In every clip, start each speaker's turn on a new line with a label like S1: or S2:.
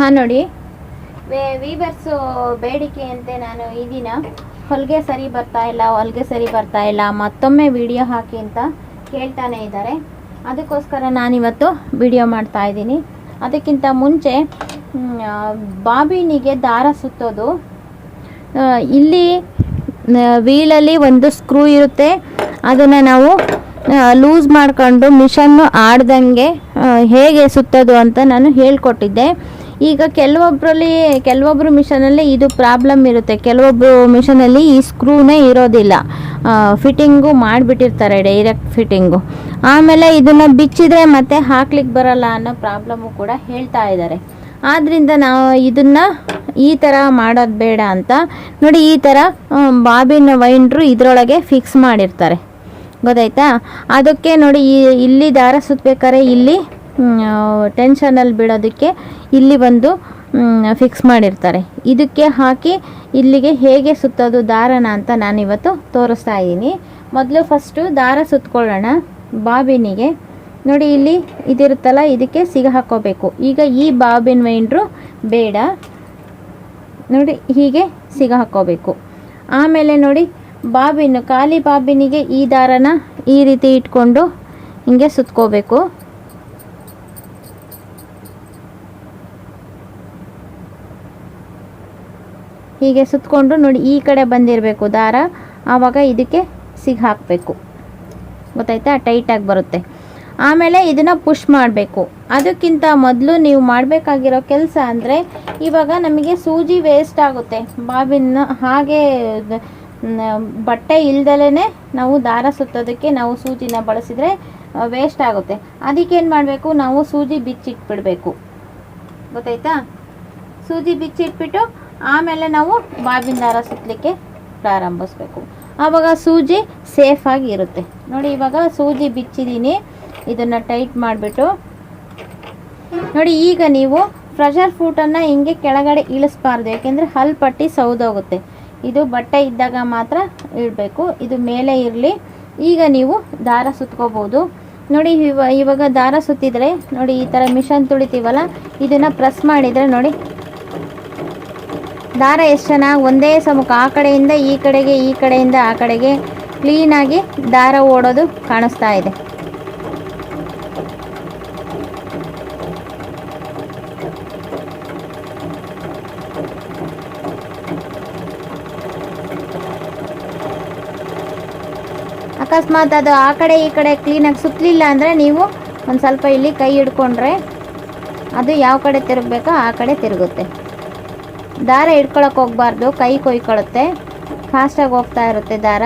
S1: ಹಾಂ, ನೋಡಿ. ವೀವರ್ಸು ಬೇಡಿಕೆಯಂತೆ ನಾನು ಈ ದಿನ. ಹೊಲಿಗೆ ಸರಿ ಬರ್ತಾ ಇಲ್ಲ, ಹೊಲಿಗೆ ಸರಿ ಬರ್ತಾ ಇಲ್ಲ. ಮತ್ತೊಮ್ಮೆ ವಿಡಿಯೋ ಹಾಕಿ ಅಂತ ಕೇಳ್ತಾನೆ ಇದ್ದಾರೆ. ಅದಕ್ಕೋಸ್ಕರ ನಾನಿವತ್ತು ವಿಡಿಯೋ ಮಾಡ್ತಾ ಇದ್ದೀನಿ. ಅದಕ್ಕಿಂತ ಮುಂಚೆ ಬಾಬಿನಿಗೆ ದಾರ ಸುತ್ತೋದು. ಇಲ್ಲಿ ವೀಲಲ್ಲಿ ಒಂದು ಸ್ಕ್ರೂ ಇರುತ್ತೆ. ಅದನ್ನು ನಾವು ಲೂಸ್ ಮಾಡ್ಕೊಂಡು ಮಿಷನ್ನು ಆಡ್ದಂಗೆ ಹೇಗೆ ಸುತ್ತೋದು ಅಂತ ನಾನು ಹೇಳ್ಕೊಟ್ಟಿದ್ದೆ. ಈಗ ಕೆಲವೊಬ್ಬರಲ್ಲಿ ಕೆಲವೊಬ್ಬರು ಮಿಷನಲ್ಲಿ ಇದು ಪ್ರಾಬ್ಲಮ್ ಇರುತ್ತೆ. ಕೆಲವೊಬ್ಬರು ಮಿಷನಲ್ಲಿ ಈ ಸ್ಕ್ರೂನೇ ಇರೋದಿಲ್ಲ. ಫಿಟ್ಟಿಂಗು ಮಾಡಿಬಿಟ್ಟಿರ್ತಾರೆ, ಡೈರೆಕ್ಟ್ ಫಿಟ್ಟಿಂಗು. ಆಮೇಲೆ ಇದನ್ನು ಬಿಚ್ಚಿದ್ರೆ ಮತ್ತೆ ಹಾಕ್ಲಿಕ್ಕೆ ಬರಲ್ಲ ಅನ್ನೋ ಪ್ರಾಬ್ಲಮ್ಮು ಕೂಡ ಹೇಳ್ತಾ ಇದ್ದಾರೆ. ಆದ್ದರಿಂದ ನಾವು ಇದನ್ನು ಈ ಥರ ಮಾಡೋದು ಬೇಡ ಅಂತ. ನೋಡಿ, ಈ ಥರ ಬಾಬಿನ ವೈಂಡ್ರು ಇದರೊಳಗೆ ಫಿಕ್ಸ್ ಮಾಡಿರ್ತಾರೆ. ಗೊತ್ತಾಯ್ತಾ? ಅದಕ್ಕೆ ನೋಡಿ ಇಲ್ಲಿ ದಾರ ಸುತ್ತಬೇಕಾದ್ರೆ ಇಲ್ಲಿ ಟೆನ್ಷನಲ್ಲಿ ಬಿಡೋದಕ್ಕೆ ಇಲ್ಲಿ ಒಂದು ಫಿಕ್ಸ್ ಮಾಡಿರ್ತಾರೆ. ಇದಕ್ಕೆ ಹಾಕಿ ಇಲ್ಲಿಗೆ ಹೇಗೆ ಸುತ್ತೋದು ದಾರನ ಅಂತ ನಾನಿವತ್ತು ತೋರಿಸ್ತಾ ಇದ್ದೀನಿ. ಮೊದಲು ಫಸ್ಟು ದಾರ ಸುತ್ಕೊಳ್ಳೋಣ ಬಾಬಿನಿಗೆ. ನೋಡಿ ಇಲ್ಲಿ ಇದಿರುತ್ತಲ್ಲ, ಇದಕ್ಕೆ ಸಿಗ ಹಾಕೋಬೇಕು ಈಗ ಈ ಬಾಬಿನ್ ವೈಂಡ್ರು ಬೇಡ. ನೋಡಿ, ಹೀಗೆ ಸಿಗ ಹಾಕೋಬೇಕು ಆಮೇಲೆ ನೋಡಿ, ಬಾಬಿನ್, ಖಾಲಿ ಬಾಬಿನಿಗೆ ಈ ದಾರನ ಈ ರೀತಿ ಇಟ್ಕೊಂಡು ಹಿಂಗೆ ಸುತ್ಕೋಬೇಕು. ಹೀಗೆ ಸುತ್ತಕೊಂಡು ನೋಡಿ, ಈ ಕಡೆ ಬಂದಿರಬೇಕು ದಾರ, ಆವಾಗ ಇದಕ್ಕೆ ಸಿಗ್ ಹಾಕಬೇಕು. ಗೊತ್ತಾಯ್ತಾ? ಟೈಟಾಗಿ ಬರುತ್ತೆ. ಆಮೇಲೆ ಇದನ್ನು ಪುಷ್ ಮಾಡಬೇಕು. ಅದಕ್ಕಿಂತ ಮೊದಲು ನೀವು ಮಾಡಬೇಕಾಗಿರೋ ಕೆಲಸ ಅಂದರೆ, ಇವಾಗ ನಮಗೆ ಸೂಜಿ ವೇಸ್ಟ್ ಆಗುತ್ತೆ. ಬಾಬಿನ ಹಾಗೆ, ಬಟ್ಟೆ ಇಲ್ದಲೇ ನಾವು ದಾರ ಸುತ್ತೋದಕ್ಕೆ ನಾವು ಸೂಜಿನ ಬಳಸಿದರೆ ವೇಸ್ಟ್ ಆಗುತ್ತೆ. ಅದಕ್ಕೇನು ಮಾಡಬೇಕು? ನಾವು ಸೂಜಿ ಬಿಚ್ಚಿಟ್ಬಿಡಬೇಕು. ಗೊತ್ತಾಯ್ತಾ? ಸೂಜಿ ಬಿಚ್ಚಿಟ್ಬಿಟ್ಟು ಆಮೇಲೆ ನಾವು ಬಾಬಿನ ದಾರ ಸುತ್ತಲಿಕ್ಕೆ ಪ್ರಾರಂಭಿಸ್ಬೇಕು. ಆವಾಗ ಸೂಜಿ ಸೇಫಾಗಿ ಇರುತ್ತೆ. ನೋಡಿ, ಇವಾಗ ಸೂಜಿ ಬಿಚ್ಚಿದ್ದೀನಿ ಇದನ್ನು ಟೈಟ್ ಮಾಡಿಬಿಟ್ಟು. ನೋಡಿ, ಈಗ ನೀವು ಪ್ರೆಷರ್ ಫೂಟನ್ನು ಹಿಂಗೆ ಕೆಳಗಡೆ ಇಳಿಸ್ಬಾರ್ದು. ಯಾಕೆಂದರೆ ಹಲ್ ಪಟ್ಟಿ ಸೌದೋಗುತ್ತೆ. ಇದು ಬಟ್ಟೆ ಇದ್ದಾಗ ಮಾತ್ರ ಇಡಬೇಕು. ಇದು ಮೇಲೆ ಇರಲಿ. ಈಗ ನೀವು ದಾರ ಸುತ್ಕೋಬೋದು. ನೋಡಿ, ಇವ, ಇವಾಗ ದಾರ ಸುತ್ತಿದ್ರೆ, ನೋಡಿ, ಈ ಥರ ಮಿಷನ್ ತುಳಿತೀವಲ್ಲ, ಇದನ್ನು ಪ್ರೆಸ್ ಮಾಡಿದರೆ ನೋಡಿ ದಾರ ಎಷ್ಟು ಚೆನ್ನಾಗಿ ಒಂದೇ ಸಮುಖ ಆ ಕಡೆಯಿಂದ ಈ ಕಡೆಗೆ, ಈ ಕಡೆಯಿಂದ ಆ ಕಡೆಗೆ ಕ್ಲೀನಾಗಿ ದಾರ ಓಡೋದು ಕಾಣಿಸ್ತಾ ಇದೆ. ಅಕಸ್ಮಾತ್ ಅದು ಆ ಕಡೆ, ಈ ಕಡೆ ಕ್ಲೀನಾಗಿ ಸುತ್ತಲಿಲ್ಲ ಅಂದರೆ ನೀವು ಒಂದು ಸ್ವಲ್ಪ ಇಲ್ಲಿ ಕೈ ಹಿಡ್ಕೊಂಡ್ರೆ ಅದು ಯಾವ ಕಡೆ ತಿರುಗಬೇಕೋ ಆ ಕಡೆ ತಿರುಗುತ್ತೆ. ದಾರ ಹಿಡ್ಕೊಳಕ್ಕೆ ಹೋಗ್ಬಾರ್ದು, ಕೈ ಕೊಯ್ಕೊಳ್ಳುತ್ತೆ ಫಾಸ್ಟಾಗಿ ಹೋಗ್ತಾ ಇರುತ್ತೆ ದಾರ.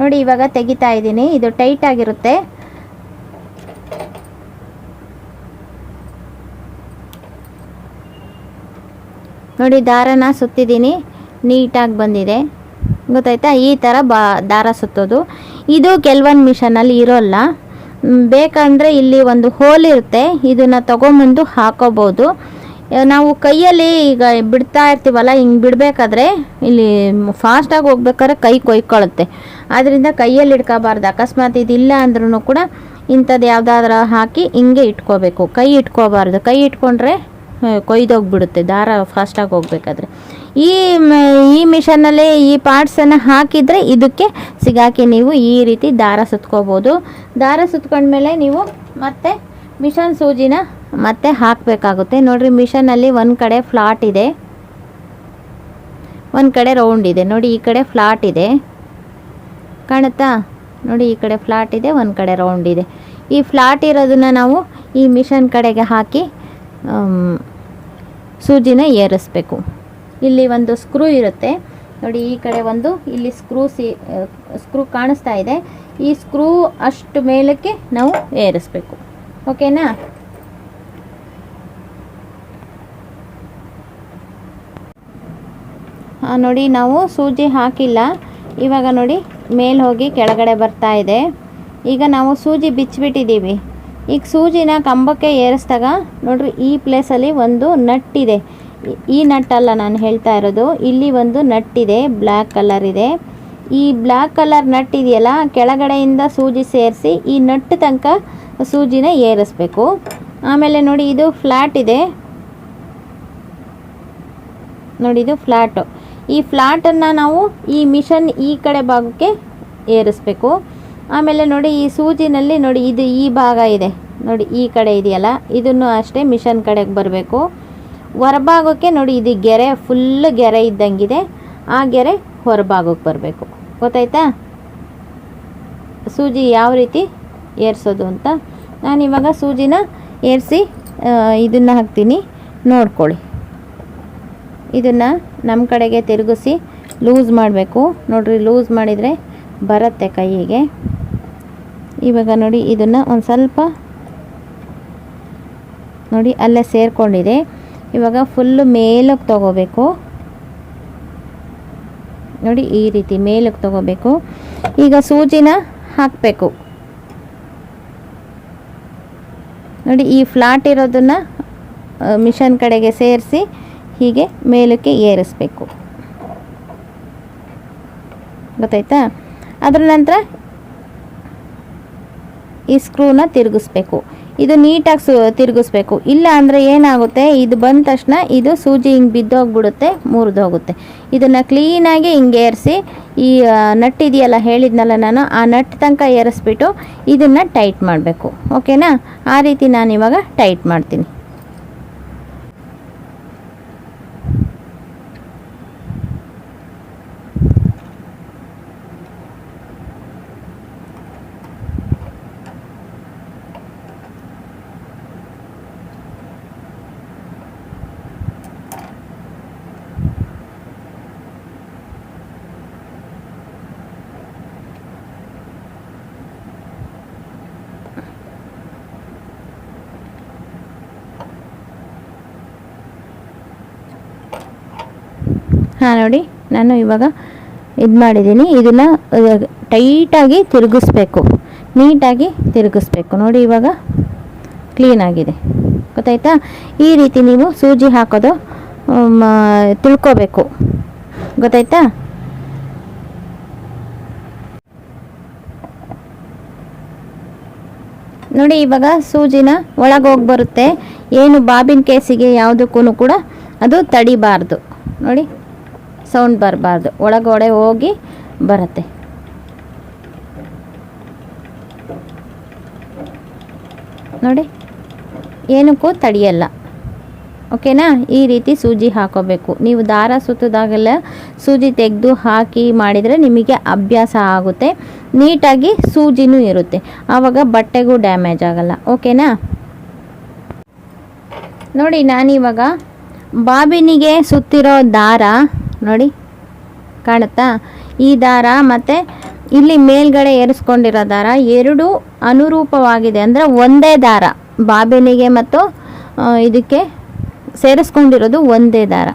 S1: ನೋಡಿ, ಇವಾಗ ತೆಗಿತಾ ಇದ್ದೀನಿ. ಇದು ಟೈಟ್ ಆಗಿರುತ್ತೆ. ನೋಡಿ, ದಾರನ ಸುತ್ತಿದ್ದೀನಿ. ನೀಟಾಗಿ ಬಂದಿದೆ. ಗೊತ್ತಾಯ್ತಾ? ಈ ಥರ ಬಾ, ದಾರ ಸುತ್ತೋದು. ಇದು ಕೆಲವೊಂದು ಮಿಷನಲ್ಲಿ ಇರೋಲ್ಲ. ಬೇಕಂದರೆ ಇಲ್ಲಿ ಒಂದು ಹೋಲ್ ಇರುತ್ತೆ. ಇದನ್ನು ತಗೊಂಬಂದು ಹಾಕೋಬೋದು. ನಾವು ಕೈಯಲ್ಲಿ ಈಗ ಬಿಡ್ತಾ ಇರ್ತೀವಲ್ಲ, ಹಿಂಗೆ ಬಿಡಬೇಕಾದ್ರೆ ಇಲ್ಲಿ ಫಾಸ್ಟಾಗಿ ಹೋಗ್ಬೇಕಾದ್ರೆ ಕೈ ಕೊಯ್ಕೊಳ್ಳುತ್ತೆ ಆದ್ದರಿಂದ ಕೈಯಲ್ಲಿ ಇಟ್ಕೋಬಾರ್ದು. ಅಕಸ್ಮಾತ್ ಇದಿಲ್ಲ ಅಂದ್ರೂ ಕೂಡ ಇಂಥದ್ದು ಯಾವುದಾದ್ರೂ ಹಾಕಿ ಹಿಂಗೆ ಇಟ್ಕೋಬೇಕು. ಕೈ ಇಟ್ಕೋಬಾರ್ದು. ಕೈ ಇಟ್ಕೊಂಡ್ರೆ ಕೊಯ್ದೋಗ್ಬಿಡುತ್ತೆ. ದಾರ ಫಾಸ್ಟಾಗಿ ಹೋಗ್ಬೇಕಾದ್ರೆ. ಈ ಈ ಮಿಷನ್ನಲ್ಲಿ ಈ ಪಾರ್ಟ್ಸನ್ನು ಹಾಕಿದರೆ ಇದಕ್ಕೆ ಸಿಗಾಕಿ ನೀವು ಈ ರೀತಿ ದಾರ ಸುತ್ಕೋಬೋದು. ದಾರ ಸುತ್ಕೊಂಡ್ಮೇಲೆ ನೀವು ಮತ್ತೆ ಮಿಷನ್ ಸೂಜಿನ ಮತ್ತೆ ಹಾಕಬೇಕಾಗುತ್ತೆ. ನೋಡಿರಿ, ಮಿಷನಲ್ಲಿ ಒಂದು ಕಡೆ ಫ್ಲಾಟ್ ಇದೆ. ಒಂದು ಕಡೆ ರೌಂಡ್ ಇದೆ. ನೋಡಿ, ಈ ಕಡೆ ಫ್ಲಾಟ್ ಇದೆ. ಕಾಣುತ್ತಾ? ನೋಡಿ, ಈ ಕಡೆ ಫ್ಲಾಟ್ ಇದೆ, ಒಂದು ಕಡೆ ರೌಂಡ್ ಇದೆ. ಈ ಫ್ಲಾಟ್ ಇರೋದನ್ನು ನಾವು ಈ ಮಿಷನ್ ಕಡೆಗೆ ಹಾಕಿ ಸೂಜಿನ ಏರಿಸ್ಬೇಕು. ಇಲ್ಲಿ ಒಂದು ಸ್ಕ್ರೂ ಇರುತ್ತೆ. ನೋಡಿ, ಈ ಕಡೆ ಒಂದು ಇಲ್ಲಿ ಸ್ಕ್ರೂ ಸಿ ಸ್ಕ್ರೂ ಕಾಣಿಸ್ತಾ ಇದೆ. ಈ ಸ್ಕ್ರೂ ಅಷ್ಟು ಮೇಲಕ್ಕೆ ನಾವು ಏರಿಸ್ಬೇಕು. ಓಕೆನಾ ನೋಡಿ, ನಾವು ಸೂಜಿ ಹಾಕಿಲ್ಲ. ಇವಾಗ ನೋಡಿ, ಮೇಲೆ ಹೋಗಿ ಕೆಳಗಡೆ ಬರ್ತಾ ಇದೆ. ಈಗ ನಾವು ಸೂಜಿ ಬಿಚ್ಚಿಬಿಟ್ಟಿದ್ದೀವಿ. ಈಗ ಸೂಜಿನ ಕಂಬಕ್ಕೆ ಏರಿಸಿದಾಗ ನೋಡ್ರಿ, ಈ ಪ್ಲೇಸಲ್ಲಿ ಒಂದು ನಟ್ಟಿದೆ. ಈ- ನಟ್ಟಲ್ಲ ನಾನು ಹೇಳ್ತಾ ಇರೋದು, ಇಲ್ಲಿ ಒಂದು ನಟ್ ಇದೆ ಬ್ಲ್ಯಾಕ್ ಕಲರ್ ಇದೆ. ಈ ಬ್ಲ್ಯಾಕ್ ಕಲರ್ ನಟ್ ಇದೆಯಲ್ಲ ಕೆಳಗಡೆಯಿಂದ ಸೂಜಿ ಸೇರಿಸಿ ಈ ನಟ್ ತನಕ ಸೂಜಿನ ಏರಿಸ್ಬೇಕು. ಆಮೇಲೆ ನೋಡಿ, ಇದು ಫ್ಲ್ಯಾಟ್ ಇದೆ. ನೋಡಿ, ಇದು ಫ್ಲ್ಯಾಟು ಈ ಫ್ಲ್ಯಾಟನ್ನು ನಾವು ಈ ಮಿಷನ್ ಈ ಕಡೆ ಭಾಗಕ್ಕೆ ಏರಿಸ್ಬೇಕು. ಆಮೇಲೆ ನೋಡಿ, ಈ ಸೂಜಿನಲ್ಲಿ ನೋಡಿ, ಇದು ಈ ಭಾಗ ಇದೆ. ನೋಡಿ, ಈ ಕಡೆ ಇದೆಯಲ್ಲ, ಇದನ್ನು ಅಷ್ಟೇ ಮಿಷನ್ ಕಡೆಗೆ ಬರಬೇಕು. ಹೊರಭಾಗಕ್ಕೆ ನೋಡಿ, ಇದು ಗೆರೆ ಫುಲ್ ಗೆರೆ ಇದ್ದಂಗಿದೆ. ಆ ಗೆರೆ ಹೊರಭಾಗಕ್ಕೆ ಬರಬೇಕು. ಗೊತ್ತಾಯ್ತಾ? ಸೂಜಿ ಯಾವ ರೀತಿ ಏರಿಸೋದು ಅಂತ? ನಾನಿವಾಗ ಸೂಜಿನ ಏರಿಸಿ ಇದನ್ನು ಹಾಕ್ತೀನಿ. ನೋಡ್ಕೊಳ್ಳಿ. ಇದನ್ನು ನಮ್ಮ ಕಡೆಗೆ ತಿರುಗಿಸಿ ಲೂಸ್ ಮಾಡಬೇಕು. ನೋಡಿರಿ, ಲೂಸ್ ಮಾಡಿದರೆ ಬರುತ್ತೆ ಕೈಯಿಗೆ ಇವಾಗ ನೋಡಿ, ಇದನ್ನು ಒಂದು ಸ್ವಲ್ಪ ನೋಡಿ, ಅಲ್ಲೇ ಸೇರಿಕೊಂಡಿದೆ. ಇವಾಗ ಫುಲ್ಲು ಮೇಲಕ್ಕೆ ತಗೋಬೇಕು. ನೋಡಿ ಈ ರೀತಿ ಮೇಲಕ್ಕೆ ತಗೋಬೇಕು. ಈಗ ಸೂಜಿನ ಹಾಕಬೇಕು. ನೋಡಿ ಈ ಫ್ಲಾಟ್ ಇರೋದನ್ನು ಮಿಷನ್ ಕಡೆಗೆ ಸೇರಿಸಿ ಹೀಗೆ ಮೇಲಕ್ಕೆ ಏರಿಸ್ಬೇಕು. ಗೊತ್ತಾಯ್ತಾ? ಅದರ ನಂತರ ಈ ಸ್ಕ್ರೂನ ತಿರುಗಿಸ್ಬೇಕು. ಇದು ನೀಟಾಗಿ ಸು ತಿರುಗಿಸ್ಬೇಕು. ಇಲ್ಲ ಅಂದರೆ ಏನಾಗುತ್ತೆ? ಇದು ಬಂದ ತಕ್ಷಣ ಇದು ಸೂಜಿ ಹಿಂಗೆ ಬಿದ್ದೋಗ್ಬಿಡುತ್ತೆ ಮುರಿದೋಗುತ್ತೆ ಇದನ್ನು ಕ್ಲೀನಾಗಿ ಹಿಂಗೆ ಏರಿಸಿ, ಈ ನಟ್ ಇದೆಯಲ್ಲ ಹೇಳಿದ್ನಲ್ಲ ನಾನು, ಆ ನಟ್ ತನಕ ಏರಿಸ್ಬಿಟ್ಟು ಇದನ್ನು ಟೈಟ್ ಮಾಡಬೇಕು. ಓಕೆನಾ ಆ ರೀತಿ ನಾನು ಇವಾಗ ಟೈಟ್ ಮಾಡ್ತೀನಿ. ಹಾಂ, ನೋಡಿ. ನಾನು ಇವಾಗ ಇದು ಮಾಡಿದ್ದೀನಿ. ಇದನ್ನು ಟೈಟಾಗಿ ತಿರುಗಿಸ್ಬೇಕು. ನೀಟಾಗಿ ತಿರುಗಿಸ್ಬೇಕು. ನೋಡಿ, ಇವಾಗ ಕ್ಲೀನಾಗಿದೆ ಗೊತ್ತಾಯ್ತಾ? ಈ ರೀತಿ ನೀವು ಸೂಜಿ ಹಾಕೋದು ತಿಳ್ಕೋಬೇಕು. ಗೊತ್ತಾಯ್ತಾ? ನೋಡಿ, ಇವಾಗ ಸೂಜಿನ ಒಳಗೆ ಹೋಗಿ ಬರುತ್ತೆ. ಏನು ಬಾಬಿನ ಕೇಸಿಗೆ ಯಾವುದಕ್ಕೂ ಕೂಡ ಅದು ತಡಿಬಾರ್ದು. ನೋಡಿ ಸೌಂಡ್ ಬರಬಾರ್ದು. ಒಳಗಡೆ ಹೋಗಿ ಬರುತ್ತೆ. ನೋಡಿ, ಏನಕ್ಕೂ ತಡೆಯಲ್ಲ. ಓಕೆನಾ? ಈ ರೀತಿ ಸೂಜಿ ಹಾಕೋಬೇಕು. ನೀವು ದಾರ ಸುತ್ತದಾಗೆಲ್ಲ ಸೂಜಿ ತೆಗೆದು ಹಾಕಿ ಮಾಡಿದರೆ ನಿಮಗೆ ಅಭ್ಯಾಸ ಆಗುತ್ತೆ. ನೀಟಾಗಿ ಸೂಜಿನೂ ಇರುತ್ತೆ. ಆವಾಗ ಬಟ್ಟೆಗೂ ಡ್ಯಾಮೇಜ್ ಆಗಲ್ಲ. ಓಕೆನಾ? ನೋಡಿ, ನಾನಿವಾಗ ಬಾಬಿನಿಗೆ ಸುತ್ತಿರೋ ದಾರ ನೋಡಿ ಕಾಣುತ್ತಾ? ಈ ದಾರ ಮತ್ತು ಇಲ್ಲಿ ಮೇಲ್ಗಡೆ ಏರಿಸ್ಕೊಂಡಿರೋ ದಾರ ಎರಡು ಅನುರೂಪವಾಗಿದೆ. ಅಂದರೆ ಒಂದೇ ದಾರ. ಬಾಬಿನಿಗೆ ಮತ್ತು ಇದಕ್ಕೆ ಸೇರಿಸ್ಕೊಂಡಿರೋದು ಒಂದೇ ದಾರ.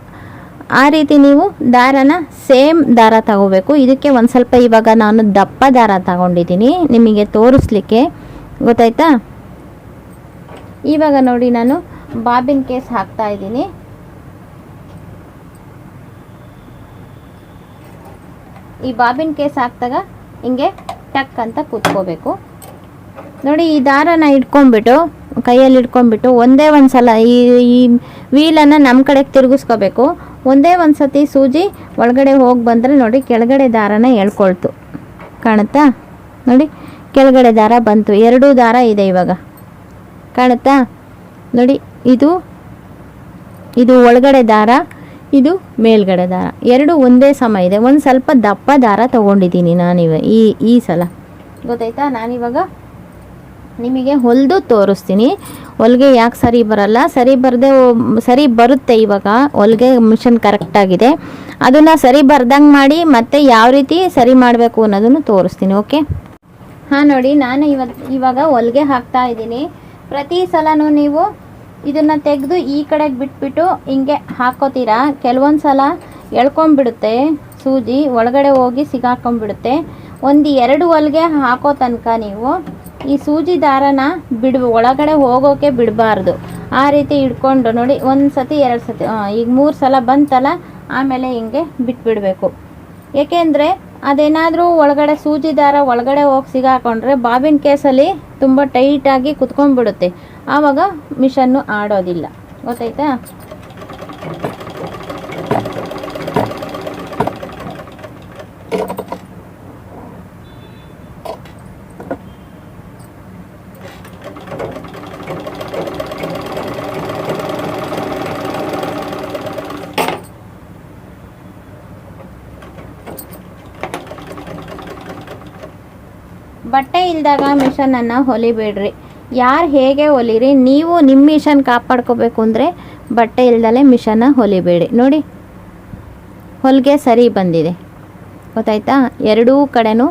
S1: ಆ ರೀತಿ ನೀವು ದಾರನ ಸೇಮ್ ದಾರ ತಗೋಬೇಕು. ಇದಕ್ಕೆ ಒಂದು ಸ್ವಲ್ಪ ಇವಾಗ ನಾನು ದಪ್ಪ ದಾರ ತಗೊಂಡಿದ್ದೀನಿ. ನಿಮಗೆ ತೋರಿಸ್ಲಿಕ್ಕೆ. ಗೊತ್ತಾಯ್ತಾ? ಇವಾಗ ನೋಡಿ ನಾನು ಬಾಬಿನ್ ಕೇಸ್ ಹಾಕ್ತಾ ಇದ್ದೀನಿ. ಈ ಬಾಬಿನ್ ಕೇಸ್ ಹಾಕ್ದಾಗ ಹಿಂಗೆ ಟಕ್ ಅಂತ ಕೂತ್ಕೋಬೇಕು. ನೋಡಿ, ಈ ದಾರನ ಇಟ್ಕೊಂಡ್ಬಿಟ್ಟು ಕೈಯಲ್ಲಿ ಇಟ್ಕೊಂಡ್ಬಿಟ್ಟು ಒಂದೇ ಒಂದು ಸಲ ಈ ಈ ವೀಲನ್ನು ನಮ್ಮ ಕಡೆಗೆ ತಿರುಗಿಸ್ಕೋಬೇಕು. ಒಂದೇ ಒಂದು ಸತಿ ಸೂಜಿ ಒಳಗಡೆ ಹೋಗಿ ಬಂದರೆ ನೋಡಿ ಕೆಳಗಡೆ ದಾರನ ಎಳ್ಕೊಳ್ತು. ಕಾಣುತ್ತಾ? ನೋಡಿ, ಕೆಳಗಡೆ ದಾರ ಬಂತು. ಎರಡೂ ದಾರ ಇದೆ ಇವಾಗ. ಕಾಣುತ್ತಾ? ನೋಡಿ, ಇದು ಇದು ಒಳಗಡೆ ದಾರ. ಇದು ಮೇಲ್ಗಡೆ ದಾರ. ಎರಡು ಒಂದೇ ಸಮ ಇದೆ. ಒಂದು ಸ್ವಲ್ಪ ದಪ್ಪ ದಾರ ತಗೊಂಡಿದ್ದೀನಿ ನಾನಿವ ಈ ಈ ಸಲ. ಗೊತ್ತಾಯ್ತಾ? ನಾನಿವಾಗ ನಿಮಗೆ ಹೊಲಿದು ತೋರಿಸ್ತೀನಿ. ಹೊಲಿಗೆ ಯಾಕೆ ಸರಿ ಬರಲ್ಲ? ಸರಿ ಬರದೆ ಸರಿ ಬರುತ್ತೆ ಇವಾಗ. ಹೊಲಿಗೆ ಮಿಷನ್ ಕರೆಕ್ಟಾಗಿದೆ ಅದನ್ನು ಸರಿ ಬರ್ದಂಗೆ ಮಾಡಿ ಮತ್ತೆ ಯಾವ ರೀತಿ ಸರಿ ಮಾಡಬೇಕು ಅನ್ನೋದನ್ನು ತೋರಿಸ್ತೀನಿ, ಓಕೆ? ಹಾಂ ನೋಡಿ, ನಾನು ಇವತ್ತು ಇವಾಗ ಹೊಲಿಗೆ ಹಾಕ್ತಾ ಇದ್ದೀನಿ. ಪ್ರತಿ ಸಲನೂ ನೀವು ಇದನ್ನು ತೆಗೆದು ಈ ಕಡೆಗೆ ಬಿಟ್ಬಿಟ್ಟು ಹಿಂಗೆ ಹಾಕೋತೀರಾ? ಕೆಲವೊಂದು ಸಲ ಎಳ್ಕೊಂಬಿಡುತ್ತೆ ಸೂಜಿ, ಒಳಗಡೆ ಹೋಗಿ ಸಿಗಾಕೊಂಬಿಡುತ್ತೆ ಒಂದು ಎರಡು ಹೊಲಿಗೆ ಹಾಕೋ ತನಕ ನೀವು ಈ ಸೂಜಿ ದಾರನ ಬಿಡ್ ಒಳಗಡೆ ಹೋಗೋಕೆ ಬಿಡಬಾರ್ದು. ಆ ರೀತಿ ಇಟ್ಕೊಂಡು ನೋಡಿ ಒಂದು ಸತಿ ಎರಡು ಸತಿ ಈಗ ಮೂರು ಸಲ ಬಂತಲ್ಲ, ಆಮೇಲೆ ಹಿಂಗೆ ಬಿಟ್ಬಿಡಬೇಕು. ಏಕೆಂದರೆ ಅದೇನಾದರೂ ಒಳಗಡೆ ಸೂಜಿ ದಾರ ಒಳಗಡೆ ಹೋಗಿ ಸಿಗಾಕೊಂಡ್ರೆ ಬಾಬಿನ್ ಕೇಸಲ್ಲಿ ತುಂಬ ಟೈಟಾಗಿ ಕುತ್ಕೊಂಡ್ಬಿಡುತ್ತೆ. ಆವಾಗ ಮಿಷನ್ನು ಆಡೋದಿಲ್ಲ. ಗೊತ್ತಾಯ್ತಾ ಬಟ್ಟೆ ಇಲ್ದಾಗ ಮಿಷನನ್ನು ಹೊಲಿಬೇಡ್ರಿ. ಯಾರು ಹೇಗೆ ಹೊಲಿರಿ, ನೀವು ನಿಮ್ಮ ಮಿಷನ್ ಕಾಪಾಡ್ಕೋಬೇಕು ಅಂದರೆ ಬಟ್ಟೆ ಇಲ್ದಲೇ ಮಿಷನ್ನ ಹೊಲಿಬೇಡಿ. ನೋಡಿ, ಹೊಲಿಗೆ ಸರಿ ಬಂದಿದೆ. ಗೊತ್ತಾಯ್ತಾ? ಎರಡೂ ಕಡೆನೂ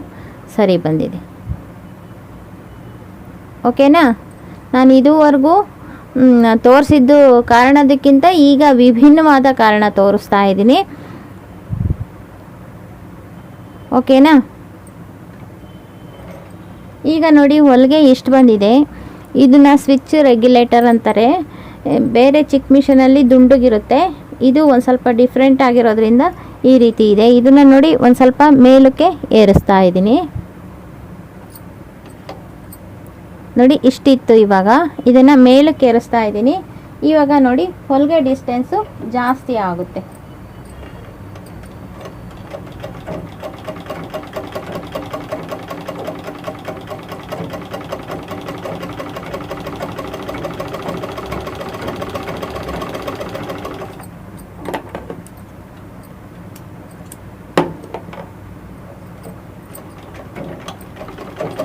S1: ಸರಿ ಬಂದಿದೆ. ಓಕೆನಾ? ನಾನು ಇದುವರೆಗೂ ತೋರಿಸಿದ್ದು ಕಾರಣದಕ್ಕಿಂತ ಈಗ ವಿಭಿನ್ನವಾದ ಕಾರಣ ತೋರಿಸ್ತಾ ಇದ್ದೀನಿ. ಓಕೆನಾ? ಈಗ ನೋಡಿ ಹೊಲಿಗೆ ಇಷ್ಟು ಬಂದಿದೆ. ಇದನ್ನ ಸ್ವಿಚ್ ರೆಗ್ಯುಲೇಟರ್ ಅಂತಾರೆ. ಬೇರೆ ಚಿಕ್ಕ ಮಿಷನಲ್ಲಿ ದುಂಡುಗಿರುತ್ತೆ. ಇದು ಒಂದು ಸ್ವಲ್ಪ ಡಿಫ್ರೆಂಟ್ ಆಗಿರೋದ್ರಿಂದ ಈ ರೀತಿ ಇದೆ. ಇದನ್ನು ನೋಡಿ ಒಂದು ಸ್ವಲ್ಪ ಮೇಲಕ್ಕೆ ಏರಿಸ್ತಾ ಇದ್ದೀನಿ. ನೋಡಿ ಇಷ್ಟಿತ್ತು ಇವಾಗ. ಇದನ್ನು ಮೇಲಕ್ಕೆ ಏರಿಸ್ತಾ ಇದ್ದೀನಿ. ಇವಾಗ ನೋಡಿ ಹೊಲಿಗೆ ಡಿಸ್ಟೆನ್ಸು ಜಾಸ್ತಿ ಆಗುತ್ತೆ.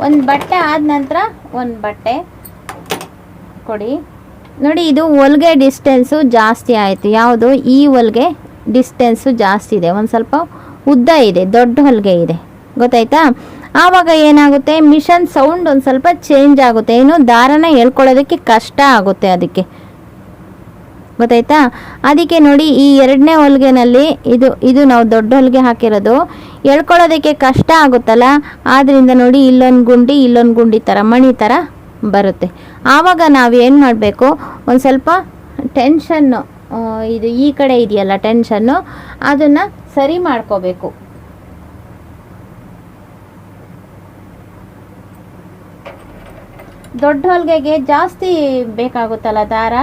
S1: ಒಂದು ಬಟ್ಟೆ ಆದ ನಂತರ ಒಂದು ಬಟ್ಟೆ ಕೊಡಿ. ನೋಡಿ, ಇದು ಹೊಲಿಗೆ ಡಿಸ್ಟೆನ್ಸು ಜಾಸ್ತಿ ಆಯಿತು. ಯಾವುದು? ಈ ಹೊಲಿಗೆ ಡಿಸ್ಟೆನ್ಸು ಜಾಸ್ತಿ ಇದೆ. ಒಂದು ಸ್ವಲ್ಪ ಉದ್ದ ಇದೆ, ದೊಡ್ಡ ಹೊಲಿಗೆ ಇದೆ. ಗೊತ್ತಾಯ್ತಾ? ಆವಾಗ ಏನಾಗುತ್ತೆ? ಮಿಷನ್ ಸೌಂಡ್ ಒಂದು ಸ್ವಲ್ಪ ಚೇಂಜ್ ಆಗುತ್ತೆ. ಏನು ದಾರನ ಹೇಳ್ಕೊಳ್ಳೋದಕ್ಕೆ ಕಷ್ಟ ಆಗುತ್ತೆ ಅದಕ್ಕೆ. ಗೊತ್ತಾಯ್ತಾ? ಅದಕ್ಕೆ ನೋಡಿ ಈ ಎರಡನೇ ಹೊಲಿಗೆನಲ್ಲಿ ಇದು ಇದು ನಾವು ದೊಡ್ಡ ಹೊಲಿಗೆ ಹಾಕಿರೋದು. ಎಳ್ಕೊಳ್ಳೋದಕ್ಕೆ ಕಷ್ಟ ಆಗುತ್ತಲ್ಲ? ಆದ್ದರಿಂದ ನೋಡಿ ಇಲ್ಲೊಂದು ಗುಂಡಿ ಇಲ್ಲೊಂದು ಗುಂಡಿ ಥರ ಮಣಿ ಥರ ಬರುತ್ತೆ. ಆವಾಗ ನಾವು ಏನು ಮಾಡಬೇಕು? ಒಂದು ಸ್ವಲ್ಪ ಟೆನ್ಷನ್ನು ಇದು ಈ ಕಡೆ ಇದೆಯಲ್ಲ ಟೆನ್ಷನ್ನು ಅದನ್ನು ಸರಿ ಮಾಡ್ಕೋಬೇಕು. ದೊಡ್ಡ ಹೊಲಿಗೆಗೆ ಜಾಸ್ತಿ ಬೇಕಾಗುತ್ತಲ್ಲ ದಾರ?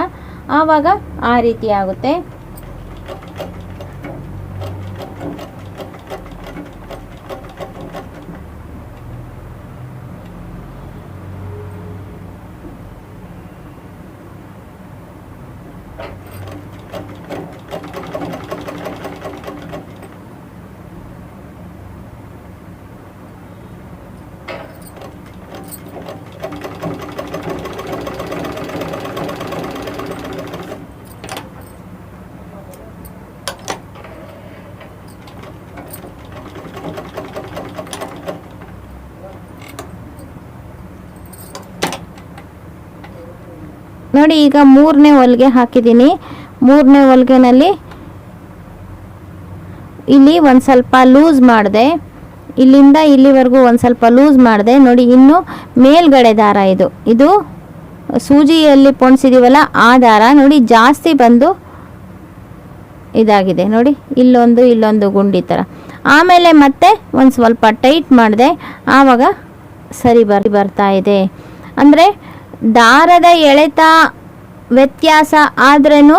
S1: ಆವಾಗ ಆ ರೀತಿ ಆಗುತ್ತೆ ನೋಡಿ, ಈಗ ಮೂರನೇ ಹೊಲಿಗೆ ಹಾಕಿದ್ದೀನಿ. ಮೂರನೇ ಹೊಲಿಗೆನಲ್ಲಿ ಇಲ್ಲಿ ಒಂದು ಸ್ವಲ್ಪ ಲೂಸ್ ಮಾಡಿದೆ. ಇಲ್ಲಿಂದ ಇಲ್ಲಿವರೆಗೂ ಒಂದು ಸ್ವಲ್ಪ ಲೂಸ್ ಮಾಡಿದೆ. ನೋಡಿ, ಇನ್ನು ಮೇಲ್ಗಡೆ ದಾರ ಇದು. ಇದು ಸೂಜಿಯಲ್ಲಿ ಪೊಣ್ಸಿದೀವಲ್ಲ, ಆ ದಾರ ನೋಡಿ ಜಾಸ್ತಿ ಬಂದು ಇದಾಗಿದೆ. ನೋಡಿ, ಇಲ್ಲೊಂದು ಇಲ್ಲೊಂದು ಗುಂಡಿ ಥರ ಆಮೇಲೆ ಮತ್ತೆ ಒಂದು ಸ್ವಲ್ಪ ಟೈಟ್ ಮಾಡಿದೆ. ಆವಾಗ ಸರಿ ಬರ್, ಬರ್ತಾ ಇದೆ. ಅಂದರೆ ದಾರದ ಎಳೆತ ವ್ಯತ್ಯಾಸ ಆದ್ರೂ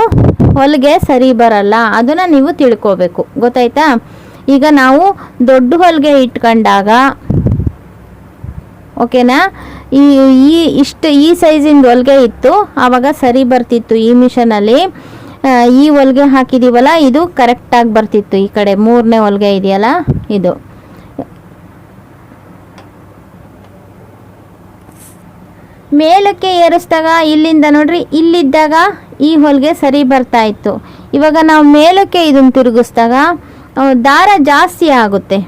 S1: ಹೊಲಿಗೆ ಸರಿ ಬರಲ್ಲ. ಅದನ್ನು ನೀವು ತಿಳ್ಕೋಬೇಕು. ಗೊತ್ತಾಯ್ತಾ? ಈಗ ನಾವು ದೊಡ್ಡ ಹೊಲಿಗೆ ಇಟ್ಕೊಂಡಾಗ, ಓಕೆನಾ? ಈ ಈ ಇಷ್ಟು, ಈ ಸೈಜಿಂದ ಹೊಲಿಗೆ ಇತ್ತು. ಆವಾಗ ಸರಿ ಬರ್ತಿತ್ತು ಈ ಮಿಷನಲ್ಲಿ ಈ ಹೊಲಿಗೆ ಹಾಕಿದ್ದೀವಲ್ಲ ಇದು ಕರೆಕ್ಟಾಗಿ ಬರ್ತಿತ್ತು ಈ ಕಡೆ. ಮೂರನೇ ಹೊಲಿಗೆ ಇದೆಯಲ್ಲ, ಇದು. ಮೇಲಕ್ಕೆ ಏರಿಸಿದಾಗ, ಇಲ್ಲಿಂದ ನೋಡ್ರಿ, ಇಲ್ಲಿದ್ದಾಗ ಈ ಹೊಲಿಗೆ ಸರಿ ಬರ್ತಾ ಇತ್ತು. ಇವಾಗ ನಾವು ಮೇಲಕ್ಕೆ ಇದನ್ನು ತಿರುಗಿಸ್ದಾಗ ದಾರ ಜಾಸ್ತಿ ಆಗುತ್ತೆ.